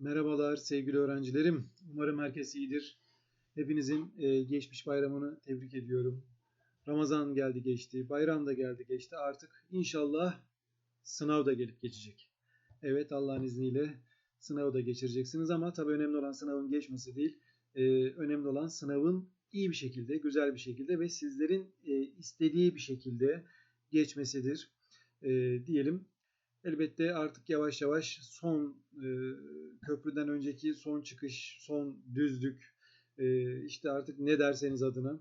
Merhabalar sevgili öğrencilerim. Umarım herkes iyidir. Hepinizin e, geçmiş bayramını tebrik ediyorum. Ramazan geldi geçti, bayram da geldi geçti. Artık inşallah sınav da gelip geçecek. Evet Allah'ın izniyle sınavı da geçireceksiniz ama tabii önemli olan sınavın geçmesi değil. E, önemli olan sınavın iyi bir şekilde, güzel bir şekilde ve sizlerin e, istediği bir şekilde geçmesidir e, diyelim. Elbette artık yavaş yavaş son e, köprüden önceki son çıkış, son düzlük, e, işte artık ne derseniz adına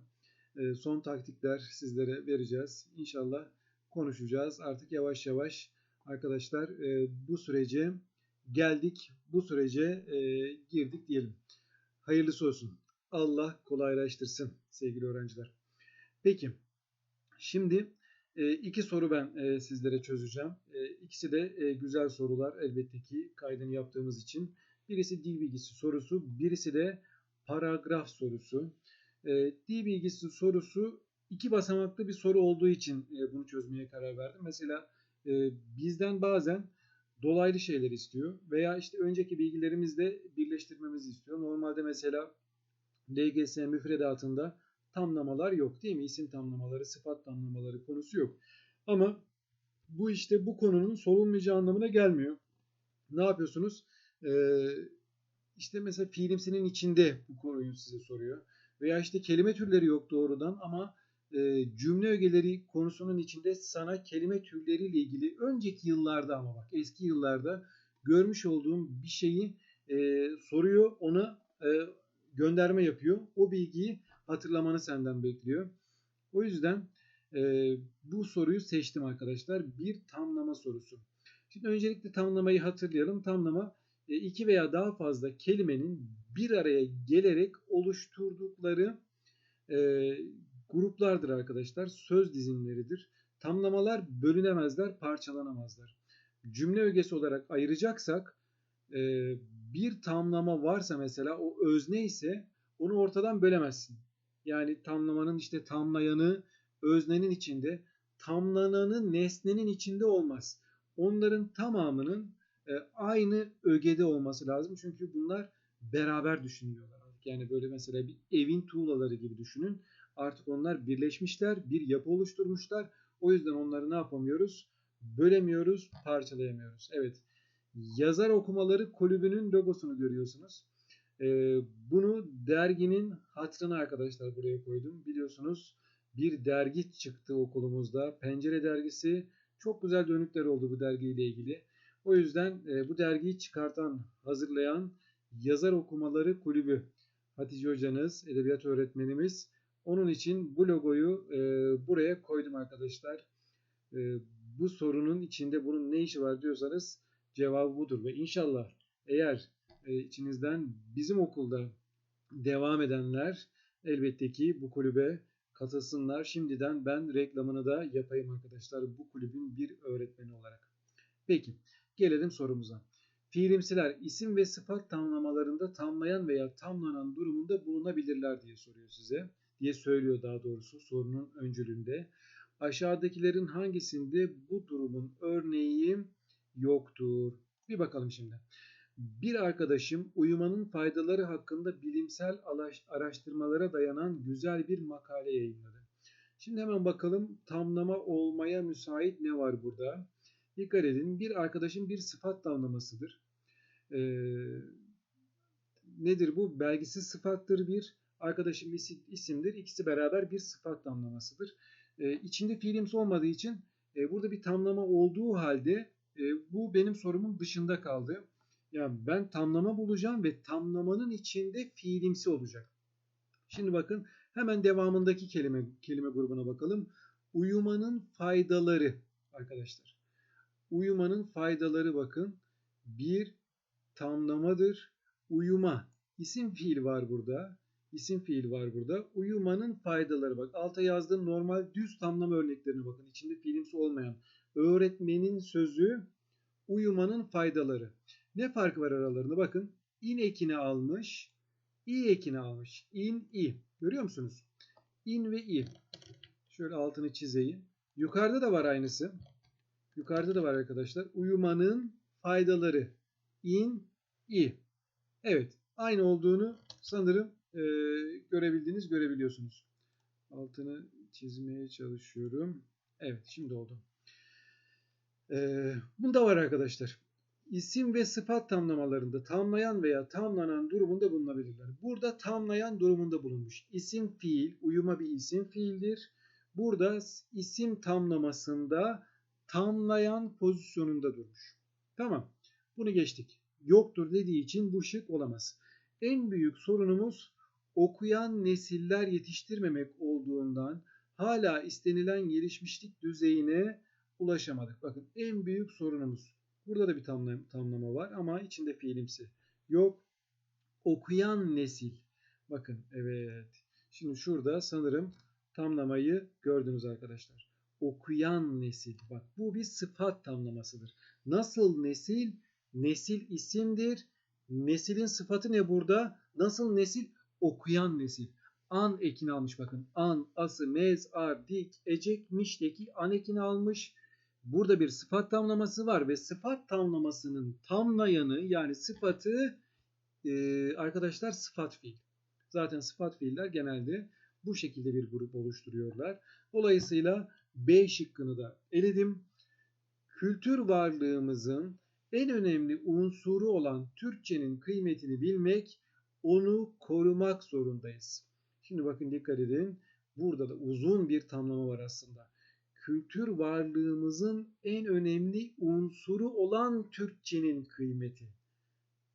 e, son taktikler sizlere vereceğiz. İnşallah konuşacağız. Artık yavaş yavaş arkadaşlar e, bu sürece geldik, bu sürece e, girdik diyelim. Hayırlısı olsun. Allah kolaylaştırsın sevgili öğrenciler. Peki, şimdi iki soru ben e, sizlere çözeceğim. E, ikisi de e, güzel sorular elbette ki kaydını yaptığımız için. Birisi dil bilgisi sorusu, birisi de paragraf sorusu. E, dil bilgisi sorusu iki basamaklı bir soru olduğu için e, bunu çözmeye karar verdim. Mesela bizden bazen dolaylı şeyler istiyor veya işte önceki bilgilerimizle birleştirmemizi istiyor. Normalde mesela LGS müfredatında tamlamalar yok değil mi? İsim tamlamaları, sıfat tamlamaları konusu yok. Ama bu işte bu konunun sorulmayacağı anlamına gelmiyor. Ne yapıyorsunuz? Ee, işte mesela fiilimsinin içinde bu konuyu size soruyor. Veya işte kelime türleri yok doğrudan ama e, cümle ögeleri konusunun içinde sana kelime türleriyle ilgili önceki yıllarda ama bak eski yıllarda görmüş olduğum bir şeyi e, soruyor ona e, gönderme yapıyor. O bilgiyi hatırlamanı senden bekliyor. O yüzden e, bu soruyu seçtim arkadaşlar. Bir tamlama sorusu. Şimdi öncelikle tamlamayı hatırlayalım. Tamlama e, iki veya daha fazla kelimenin bir araya gelerek oluşturdukları e, gruplardır arkadaşlar. Söz dizimleridir. Tamlamalar bölünemezler, parçalanamazlar. Cümle ögesi olarak ayıracaksak e, bir tamlama varsa mesela o özne ise onu ortadan bölemezsin. Yani tamlamanın işte tamlayanı öznenin içinde, tamlananı nesnenin içinde olmaz. Onların tamamının e, aynı ögede olması lazım. Çünkü bunlar beraber düşünüyorlar. Yani böyle mesela bir evin tuğlaları gibi düşünün. Artık onlar birleşmişler, bir yapı oluşturmuşlar. O yüzden onları ne yapamıyoruz? Bölemiyoruz, parçalayamıyoruz. Evet. Yazar okumaları kulübünün logosunu görüyorsunuz. Ee, bunu derginin hatırına arkadaşlar buraya koydum. Biliyorsunuz bir dergi çıktı okulumuzda. Pencere dergisi. Çok güzel dönükler oldu bu dergiyle ilgili. O yüzden e, bu dergiyi çıkartan, hazırlayan Yazar Okumaları Kulübü Hatice hocanız, edebiyat öğretmenimiz. Onun için bu logoyu e, buraya koydum arkadaşlar. E, bu sorunun içinde bunun ne işi var diyorsanız cevabı budur. Ve inşallah eğer e, içinizden bizim okulda devam edenler elbette ki bu kulübe katılsınlar. Şimdiden ben reklamını da yapayım arkadaşlar bu kulübün bir öğretmeni olarak. Peki gelelim sorumuza. Fiilimsiler isim ve sıfat tamlamalarında tamlayan veya tamlanan durumunda bulunabilirler diye soruyor size. Diye söylüyor daha doğrusu sorunun öncülünde. Aşağıdakilerin hangisinde bu durumun örneği yoktur? Bir bakalım şimdi. Bir arkadaşım uyumanın faydaları hakkında bilimsel araştırmalara dayanan güzel bir makale yayınladı. Şimdi hemen bakalım tamlama olmaya müsait ne var burada? Dikkat edin. Bir arkadaşın bir sıfat tamlamasıdır. Ee, nedir bu? Belgisiz sıfattır bir. Arkadaşım isimdir. İkisi beraber bir sıfat tamlamasıdır. Ee, içinde fiilimsi olmadığı için e, burada bir tamlama olduğu halde e, bu benim sorumun dışında kaldı. Yani ben tamlama bulacağım ve tamlamanın içinde fiilimsi olacak. Şimdi bakın hemen devamındaki kelime kelime grubuna bakalım. Uyumanın faydaları arkadaşlar. Uyumanın faydaları bakın. Bir tamlamadır. Uyuma. İsim fiil var burada. İsim fiil var burada. Uyumanın faydaları bak. Alta yazdığım normal düz tamlama örneklerine bakın. İçinde fiilimsi olmayan. Öğretmenin sözü uyumanın faydaları. Ne fark var aralarında? Bakın in ekini almış, i ekini almış. In, i. Görüyor musunuz? In ve i. Şöyle altını çizeyim. Yukarıda da var aynısı. Yukarıda da var arkadaşlar. Uyumanın faydaları. In, i. Evet. Aynı olduğunu sanırım e, görebildiniz, görebiliyorsunuz. Altını çizmeye çalışıyorum. Evet. Şimdi oldu. E, bunda var arkadaşlar. İsim ve sıfat tamlamalarında tamlayan veya tamlanan durumunda bulunabilirler. Burada tamlayan durumunda bulunmuş. İsim fiil, uyuma bir isim fiildir. Burada isim tamlamasında tamlayan pozisyonunda durmuş. Tamam. Bunu geçtik. Yoktur dediği için bu şık olamaz. En büyük sorunumuz okuyan nesiller yetiştirmemek olduğundan hala istenilen gelişmişlik düzeyine ulaşamadık. Bakın en büyük sorunumuz. Burada da bir tamlama, var ama içinde fiilimsi. Yok. Okuyan nesil. Bakın evet. Şimdi şurada sanırım tamlamayı gördünüz arkadaşlar. Okuyan nesil. Bak bu bir sıfat tamlamasıdır. Nasıl nesil? Nesil isimdir. Nesilin sıfatı ne burada? Nasıl nesil? Okuyan nesil. An ekini almış bakın. An, ası, mez, ar, dik, ecek, mişteki an ekini almış. Burada bir sıfat tamlaması var ve sıfat tamlamasının tamlayanı yani sıfatı e, arkadaşlar sıfat fiil. Zaten sıfat fiiller genelde bu şekilde bir grup oluşturuyorlar. Dolayısıyla B şıkkını da eledim. Kültür varlığımızın en önemli unsuru olan Türkçenin kıymetini bilmek, onu korumak zorundayız. Şimdi bakın dikkat edin. Burada da uzun bir tamlama var aslında. Kültür varlığımızın en önemli unsuru olan Türkçenin kıymeti.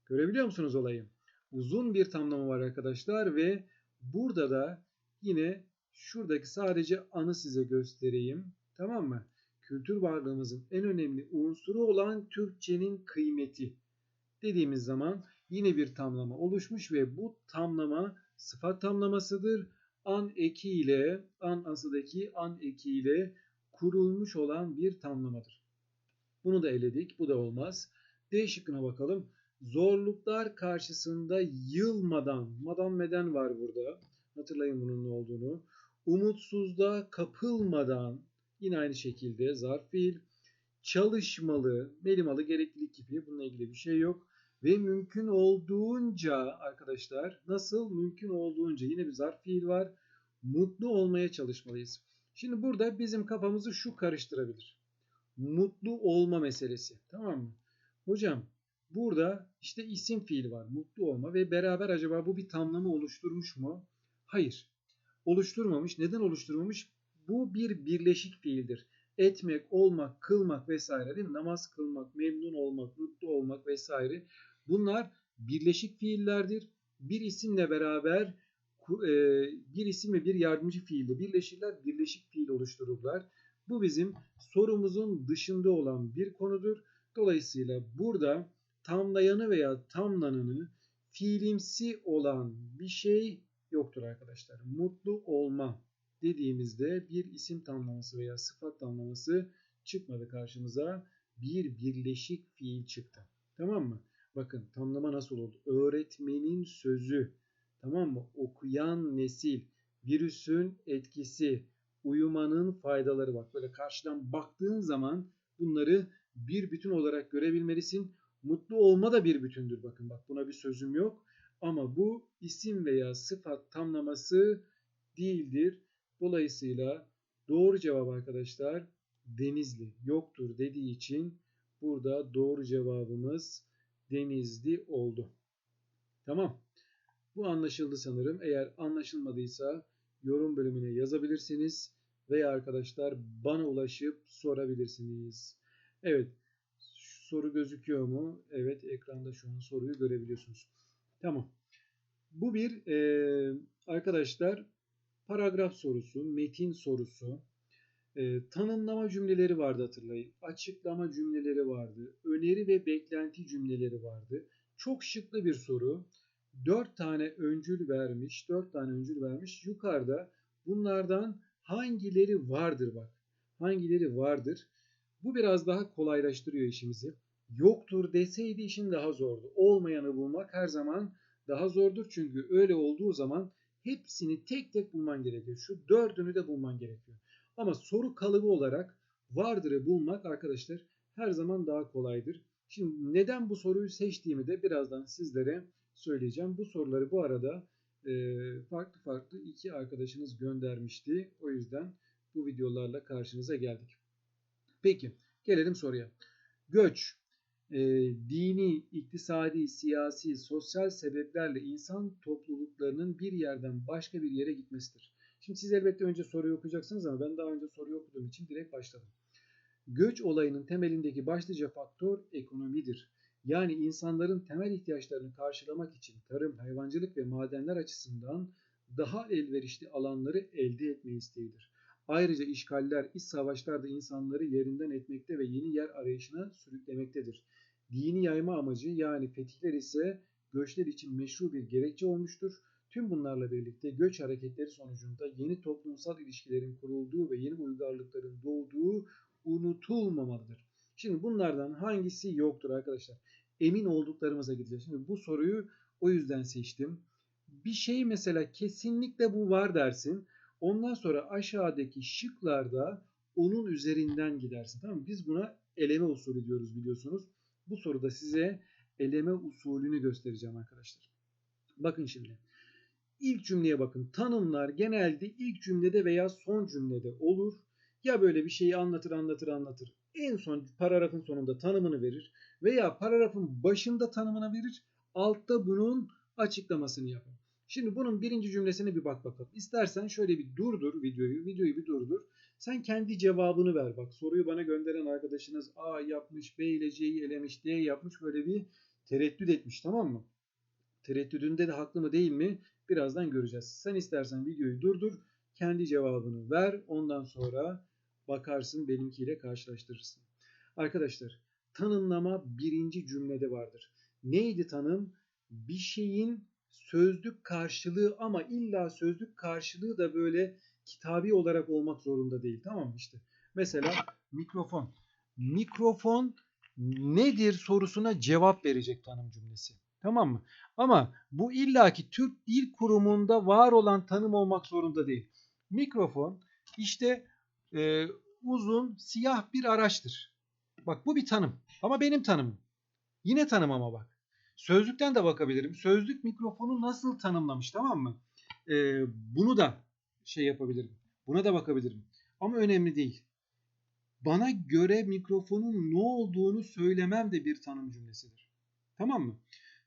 Görebiliyor musunuz olayı? Uzun bir tamlama var arkadaşlar ve burada da yine şuradaki sadece anı size göstereyim. Tamam mı? Kültür varlığımızın en önemli unsuru olan Türkçenin kıymeti dediğimiz zaman yine bir tamlama oluşmuş ve bu tamlama sıfat tamlamasıdır. An eki ile an asıdaki an eki ile kurulmuş olan bir tamlamadır. Bunu da eledik. Bu da olmaz. D şıkkına bakalım. Zorluklar karşısında yılmadan, madan meden var burada. Hatırlayın bunun ne olduğunu. Umutsuzluğa kapılmadan, yine aynı şekilde zarf fiil. Çalışmalı, melimalı, gereklilik gibi bununla ilgili bir şey yok. Ve mümkün olduğunca arkadaşlar nasıl mümkün olduğunca yine bir zarf fiil var. Mutlu olmaya çalışmalıyız. Şimdi burada bizim kafamızı şu karıştırabilir. Mutlu olma meselesi. Tamam mı? Hocam burada işte isim fiil var. Mutlu olma ve beraber acaba bu bir tamlama oluşturmuş mu? Hayır. Oluşturmamış. Neden oluşturmamış? Bu bir birleşik fiildir. Etmek, olmak, kılmak vesaire değil mi? Namaz kılmak, memnun olmak, mutlu olmak vesaire. Bunlar birleşik fiillerdir. Bir isimle beraber bir isim ve bir yardımcı fiille birleşirler, birleşik fiil oluştururlar. Bu bizim sorumuzun dışında olan bir konudur. Dolayısıyla burada tamlayanı veya tamlananı fiilimsi olan bir şey yoktur arkadaşlar. Mutlu olma dediğimizde bir isim tamlaması veya sıfat tamlaması çıkmadı karşımıza. Bir birleşik fiil çıktı. Tamam mı? Bakın tamlama nasıl oldu? Öğretmenin sözü. Tamam mı? Okuyan nesil, virüsün etkisi, uyumanın faydaları bak. Böyle karşıdan baktığın zaman bunları bir bütün olarak görebilmelisin. Mutlu olma da bir bütündür. Bakın bak buna bir sözüm yok. Ama bu isim veya sıfat tamlaması değildir. Dolayısıyla doğru cevap arkadaşlar Denizli yoktur dediği için burada doğru cevabımız Denizli oldu. Tamam. Bu anlaşıldı sanırım. Eğer anlaşılmadıysa yorum bölümüne yazabilirsiniz veya arkadaşlar bana ulaşıp sorabilirsiniz. Evet. Soru gözüküyor mu? Evet. Ekranda şu an soruyu görebiliyorsunuz. Tamam. Bu bir e, arkadaşlar paragraf sorusu, metin sorusu, e, tanımlama cümleleri vardı hatırlayın. Açıklama cümleleri vardı. Öneri ve beklenti cümleleri vardı. Çok şıklı bir soru. 4 tane öncül vermiş. 4 tane öncül vermiş. Yukarıda bunlardan hangileri vardır bak. Hangileri vardır? Bu biraz daha kolaylaştırıyor işimizi. Yoktur deseydi işin daha zordu. Olmayanı bulmak her zaman daha zordur. Çünkü öyle olduğu zaman hepsini tek tek bulman gerekiyor. Şu dördünü de bulman gerekiyor. Ama soru kalıbı olarak vardır'ı bulmak arkadaşlar her zaman daha kolaydır. Şimdi neden bu soruyu seçtiğimi de birazdan sizlere söyleyeceğim. Bu soruları bu arada e, farklı farklı iki arkadaşınız göndermişti. O yüzden bu videolarla karşınıza geldik. Peki gelelim soruya. Göç, e, dini, iktisadi, siyasi, sosyal sebeplerle insan topluluklarının bir yerden başka bir yere gitmesidir. Şimdi siz elbette önce soruyu okuyacaksınız ama ben daha önce soruyu okuduğum için direkt başladım. Göç olayının temelindeki başlıca faktör ekonomidir. Yani insanların temel ihtiyaçlarını karşılamak için tarım, hayvancılık ve madenler açısından daha elverişli alanları elde etme isteğidir. Ayrıca işgaller, iç savaşlar da insanları yerinden etmekte ve yeni yer arayışına sürüklemektedir. Dini yayma amacı yani fetihler ise göçler için meşru bir gerekçe olmuştur. Tüm bunlarla birlikte göç hareketleri sonucunda yeni toplumsal ilişkilerin kurulduğu ve yeni uygarlıkların doğduğu unutulmamalıdır. Şimdi bunlardan hangisi yoktur arkadaşlar? Emin olduklarımıza gideceğiz. Şimdi bu soruyu o yüzden seçtim. Bir şey mesela kesinlikle bu var dersin. Ondan sonra aşağıdaki şıklarda onun üzerinden gidersin. Tamam mı? Biz buna eleme usulü diyoruz biliyorsunuz. Bu soruda size eleme usulünü göstereceğim arkadaşlar. Bakın şimdi. İlk cümleye bakın. Tanımlar genelde ilk cümlede veya son cümlede olur. Ya böyle bir şeyi anlatır anlatır anlatır. En son paragrafın sonunda tanımını verir. Veya paragrafın başında tanımını verir. Altta bunun açıklamasını yapar. Şimdi bunun birinci cümlesine bir bak bakalım. İstersen şöyle bir durdur videoyu. Videoyu bir durdur. Sen kendi cevabını ver. Bak soruyu bana gönderen arkadaşınız A yapmış, B ile C'yi elemiş, D yapmış. Böyle bir tereddüt etmiş tamam mı? Tereddüdünde de haklı mı değil mi? Birazdan göreceğiz. Sen istersen videoyu durdur. Kendi cevabını ver. Ondan sonra bakarsın benimkiyle karşılaştırırsın. Arkadaşlar tanımlama birinci cümlede vardır. Neydi tanım? Bir şeyin sözlük karşılığı ama illa sözlük karşılığı da böyle kitabi olarak olmak zorunda değil. Tamam mı işte? Mesela mikrofon. Mikrofon nedir sorusuna cevap verecek tanım cümlesi. Tamam mı? Ama bu illaki Türk Dil Kurumu'nda var olan tanım olmak zorunda değil. Mikrofon işte e, uzun siyah bir araçtır. Bak bu bir tanım. Ama benim tanımım. Yine tanım ama bak. Sözlükten de bakabilirim. Sözlük mikrofonu nasıl tanımlamış tamam mı? Ee, bunu da şey yapabilirim. Buna da bakabilirim. Ama önemli değil. Bana göre mikrofonun ne olduğunu söylemem de bir tanım cümlesidir. Tamam mı?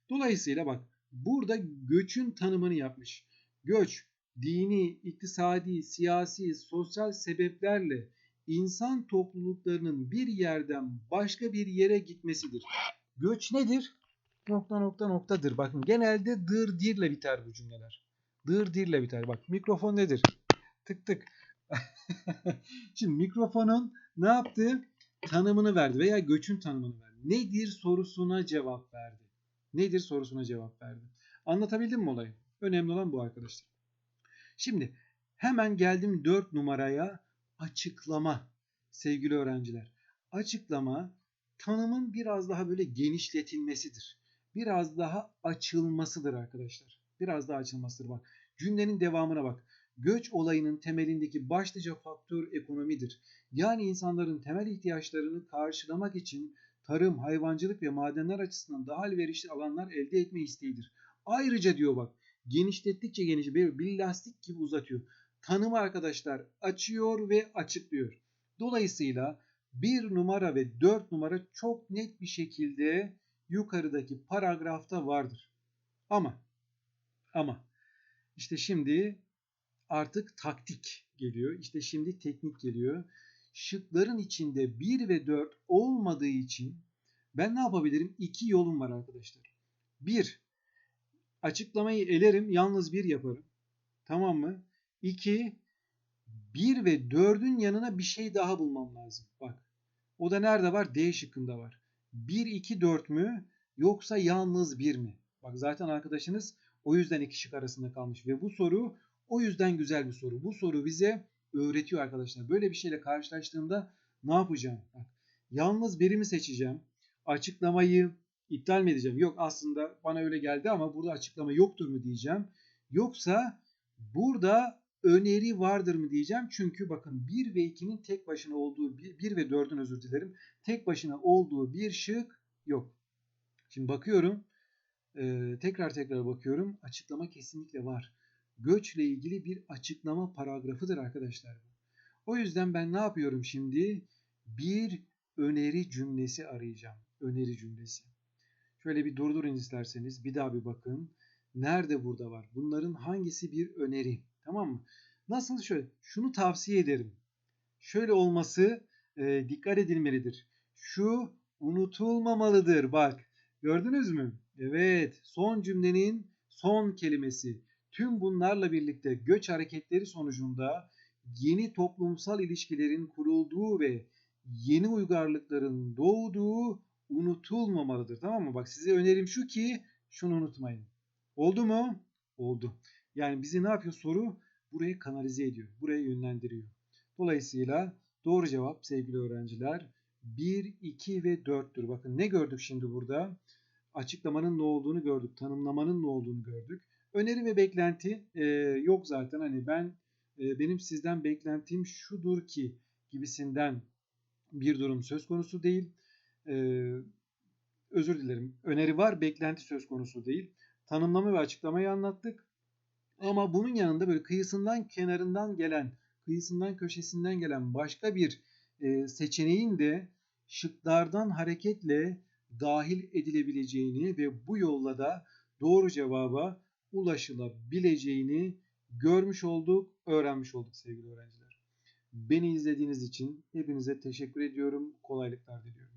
Dolayısıyla bak burada göçün tanımını yapmış. Göç dini, iktisadi, siyasi, sosyal sebeplerle insan topluluklarının bir yerden başka bir yere gitmesidir. Göç nedir? Nokta nokta noktadır. Bakın genelde dır dirle biter bu cümleler. Dır dirle biter. Bak mikrofon nedir? Tık tık. Şimdi mikrofonun ne yaptı? Tanımını verdi veya göçün tanımını verdi. Nedir sorusuna cevap verdi. Nedir sorusuna cevap verdi. Anlatabildim mi olayı? Önemli olan bu arkadaşlar. Şimdi hemen geldim 4 numaraya açıklama sevgili öğrenciler. Açıklama tanımın biraz daha böyle genişletilmesidir. Biraz daha açılmasıdır arkadaşlar. Biraz daha açılmasıdır bak. Cümlenin devamına bak. Göç olayının temelindeki başlıca faktör ekonomidir. Yani insanların temel ihtiyaçlarını karşılamak için tarım, hayvancılık ve madenler açısından daha elverişli alanlar elde etme isteğidir. Ayrıca diyor bak genişlettikçe geniş bir lastik gibi uzatıyor. Tanımı arkadaşlar açıyor ve açıklıyor. Dolayısıyla 1 numara ve 4 numara çok net bir şekilde yukarıdaki paragrafta vardır. Ama ama işte şimdi artık taktik geliyor. İşte şimdi teknik geliyor. Şıkların içinde 1 ve 4 olmadığı için ben ne yapabilirim? İki yolum var arkadaşlar. 1. Açıklamayı elerim. Yalnız 1 yaparım. Tamam mı? 2. 1 ve 4'ün yanına bir şey daha bulmam lazım. Bak. O da nerede var? D şıkkında var. 1, 2, 4 mü? Yoksa yalnız 1 mi? Bak zaten arkadaşınız o yüzden iki şık arasında kalmış. Ve bu soru o yüzden güzel bir soru. Bu soru bize öğretiyor arkadaşlar. Böyle bir şeyle karşılaştığımda ne yapacağım? Bak, yalnız birimi seçeceğim. Açıklamayı iptal mi edeceğim? Yok aslında bana öyle geldi ama burada açıklama yoktur mu diyeceğim. Yoksa burada öneri vardır mı diyeceğim. Çünkü bakın 1 ve 2'nin tek başına olduğu 1 ve 4'ün özür dilerim. Tek başına olduğu bir şık Yok. Şimdi bakıyorum. e, tekrar tekrar bakıyorum. Açıklama kesinlikle var. Göçle ilgili bir açıklama paragrafıdır arkadaşlar. O yüzden ben ne yapıyorum şimdi? Bir öneri cümlesi arayacağım. Öneri cümlesi. Şöyle bir durdurun isterseniz. Bir daha bir bakın. Nerede burada var? Bunların hangisi bir öneri? Tamam mı? Nasıl şöyle? Şunu tavsiye ederim. Şöyle olması e, dikkat edilmelidir. Şu unutulmamalıdır. Bak gördünüz mü? Evet son cümlenin son kelimesi. Tüm bunlarla birlikte göç hareketleri sonucunda yeni toplumsal ilişkilerin kurulduğu ve yeni uygarlıkların doğduğu unutulmamalıdır. Tamam mı? Bak size önerim şu ki şunu unutmayın. Oldu mu? Oldu. Yani bizi ne yapıyor soru? Burayı kanalize ediyor. Buraya yönlendiriyor. Dolayısıyla doğru cevap sevgili öğrenciler 1, 2 ve 4'tür. Bakın ne gördük şimdi burada? Açıklamanın ne olduğunu gördük. Tanımlamanın ne olduğunu gördük. Öneri ve beklenti e, yok zaten. Hani ben e, benim sizden beklentim şudur ki gibisinden bir durum söz konusu değil. E, özür dilerim. Öneri var, beklenti söz konusu değil. Tanımlama ve açıklamayı anlattık. Ama bunun yanında böyle kıyısından kenarından gelen, kıyısından köşesinden gelen başka bir e, seçeneğin de şıklardan hareketle dahil edilebileceğini ve bu yolla da doğru cevaba ulaşılabileceğini görmüş olduk, öğrenmiş olduk sevgili öğrenciler. Beni izlediğiniz için hepinize teşekkür ediyorum. Kolaylıklar diliyorum.